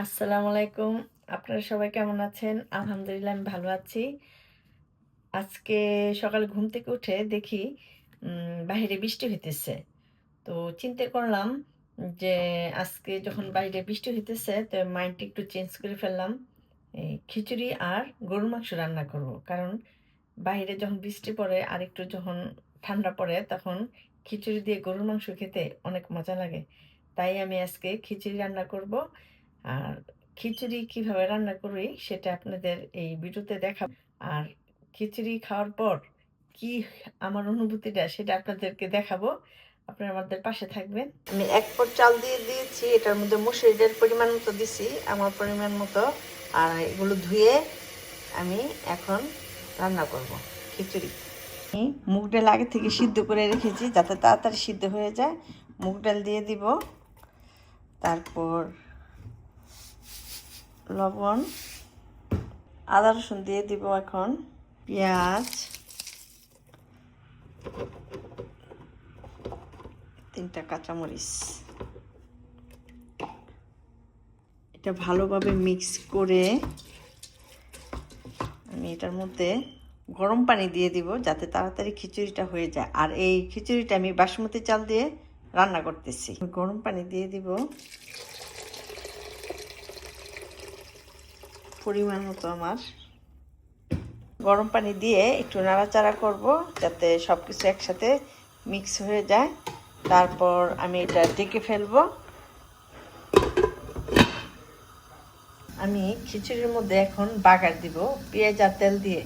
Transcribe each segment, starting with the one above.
আসসালামু আলাইকুম। আপনারা সবাই কেমন আছেন? আলহামদুলিল্লাহ, আমি ভালো আছি। আজকে সকালে ঘুম থেকে উঠে দেখি বাইরে বৃষ্টি হইতেছে। তো চিন্তা করলাম যে আজকে যখন বাইরে বৃষ্টি হইতেছে, তো মাইন্ডটা একটু চেঞ্জ করে ফেললাম। খিচুড়ি আর গরুর মাংস রান্না করব। কারণ বাইরে যখন বৃষ্টি পড়ে আর একটু যখন ঠান্ডা পড়ে, তখন খিচুড়ি দিয়ে গরুর মাংস খেতে অনেক মজা লাগে। তাই আমি আজকে খিচুড়ি রান্না করব। আর খিচুড়ি কীভাবে রান্না করি সেটা আপনাদের এই ভিডিওতে দেখাবো। আর খিচুড়ি খাওয়ার পর কি আমার অনুভূতিটা সেটা আপনাদেরকে দেখাবো। আপনারা আমাদের পাশে থাকবেন। আমি এক পট চাল দিয়ে দিয়েছি, এটার মধ্যে মুসুরি ডাল পরিমাণ মতো দিছি, আমার পরিমাণ মতো। আর এগুলো ধুয়ে আমি এখন রান্না করব খিচুড়ি। মুগ ডাল আগে থেকে সিদ্ধ করে রেখেছি, যাতে তাড়াতাড়ি সিদ্ধ হয়ে যায়। মুগ ডাল দিয়ে দিব, তারপর লবণ, আদা রসুন দিয়ে দিব এখন, পেঁয়াজ, তিনটা কাঁচামরিচ। এটা ভালোভাবে মিক্স করে আমি এটার মধ্যে গরম পানি দিয়ে দিব যাতে তাড়াতাড়ি খিচুড়িটা হয়ে যায়। আর এই খিচুড়িটা আমি বাসমতি চাল দিয়ে রান্না করতেছি। গরম পানি দিয়ে দিব। পরিমাণ মতো আমার। গরম পানি দিয়ে একটু নাড়াচাড়া করব যাতে সব কিছু একসাথে মিক্স হয়ে যায়। তারপর আমি এটা ডেকে ফেলব। আমি খিচুড়ির মধ্যে এখন বাগার দিব, পেঁয়াজ আর তেল দিয়ে।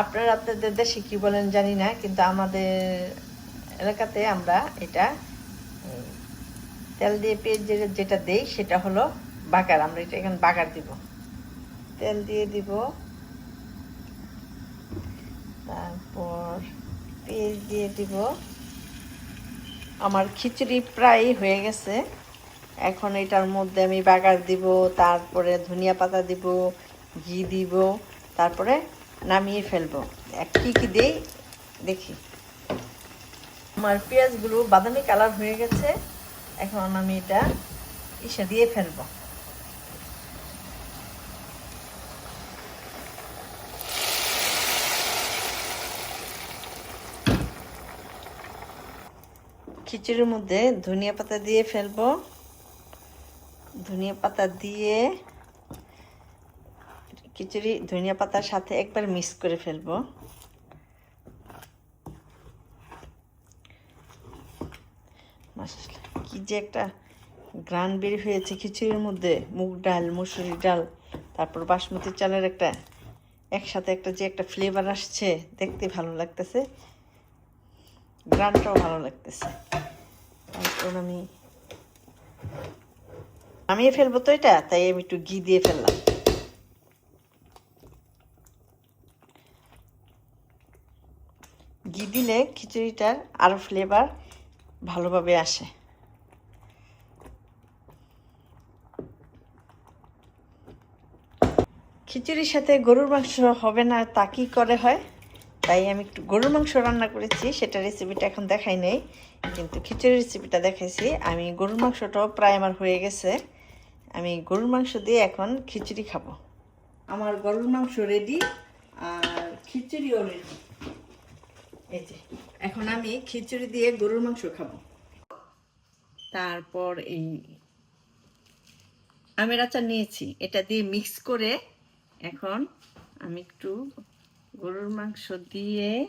আপনারা আপনাদের দেশে কি বলেন জানি না, কিন্তু আমাদের এলাকাতে আমরা এটা তেল দিয়ে পেঁয়াজ যেটা দেই সেটা হলো বাগার। আমরা এটা এখানে বাগার দিব। তেল দিয়ে দিব। তারপর পেঁয়াজ দিয়ে দিব। আমার খিচুড়ি প্রায় হয়ে গেছে। এখন এটার মধ্যে আমি বাগার দিব, তারপরে ধনিয়া পাতা দিব, ঘি দিব, তারপরে নামিয়ে ফেলব। কি কি দেই দেখি। আমার পেঁয়াজগুলো বাদামি কালার হয়ে গেছে। এখন আমি এটা ইসে দিয়ে ফেলব। খিচুড়ির মধ্যে ধনিয়া পাতা দিয়ে ফেলব। ধনিয়া পাতা দিয়ে খিচুড়ি ধনিয়া পাতার সাথে একবার মিক্স করে ফেলব। কি যে একটা গ্রান বের হয়েছে খিচুড়ির মধ্যে। মুগ ডাল মুসুরি ডাল, তারপর বাসমতি চালের একটা, একসাথে একটা যে একটা ফ্লেভার আসছে, দেখতে ভালো লাগতেছে। গ্রানটাও ভালো লাগতেছে। তারপর আমি ফেলব তো এটা, তাই আমি একটু ঘি দিয়ে ফেললাম। ঘি দিলে খিচুড়িটার আরও ফ্লেভার ভালোভাবে আসে। খিচুড়ির সাথে গরুর মাংস হবে না, তা কি করে হয়? তাই আমি একটু গরুর মাংস রান্না করেছি, সেটা রেসিপিটা এখন দেখাই নেই, কিন্তু খিচুড়ির রেসিপিটা দেখাইছি। আমি গরুর মাংসটাও প্রায় আমার হয়ে গেছে। আমি গরুর মাংস দিয়ে এখন খিচুড়ি খাব। আমার গরুর মাংস রেডি আর খিচুড়িও রেডি এই যে, এখন আমি খিচুড়ি দিয়ে গরুর মাংস খাব। তারপর এই আমের আচার নিয়েছি। এটা দিয়ে মিক্স করে এখন আমি একটু গরুর মাংস দিয়ে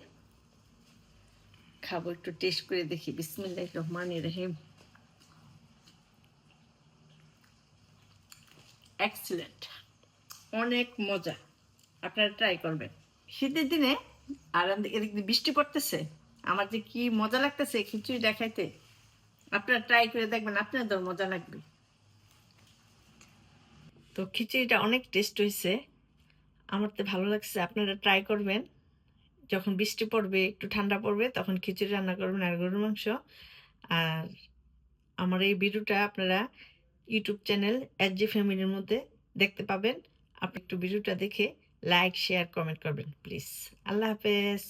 খাব, একটু টেস্ট করে দেখি। বিসমিল্লাহ রহমান রহিম। এক্সিলেন্ট অনেক মজা। আপনারা ট্রাই করবেন। শীতের দিনে আর এদিক বৃষ্টি পড়তেছে। আমার যে কি মজা লাগতেছে খিচুড়ি দেখাইতে। আপনারা ট্রাই করে দেখবেন, আপনাদের মজা লাগবে। তো খিচুড়িটা অনেক টেস্ট হয়েছে আমার তো ভালো লাগছে, আপনারা ট্রাই করবেন। যখন বৃষ্টি পড়বে, একটু ঠান্ডা পড়বে, তখন খিচুড়ি রান্না করবেন আর গরুর মাংস। আর আমার এই ভিডিওটা আপনারা ইউটিউব চ্যানেল এস জি ফ্যামিলির মধ্যে দেখতে পাবেন। আপনি একটু ভিডিওটা দেখে লাইক শেয়ার কমেন্ট করবেন প্লিজ আল্লাহ হাফেজ।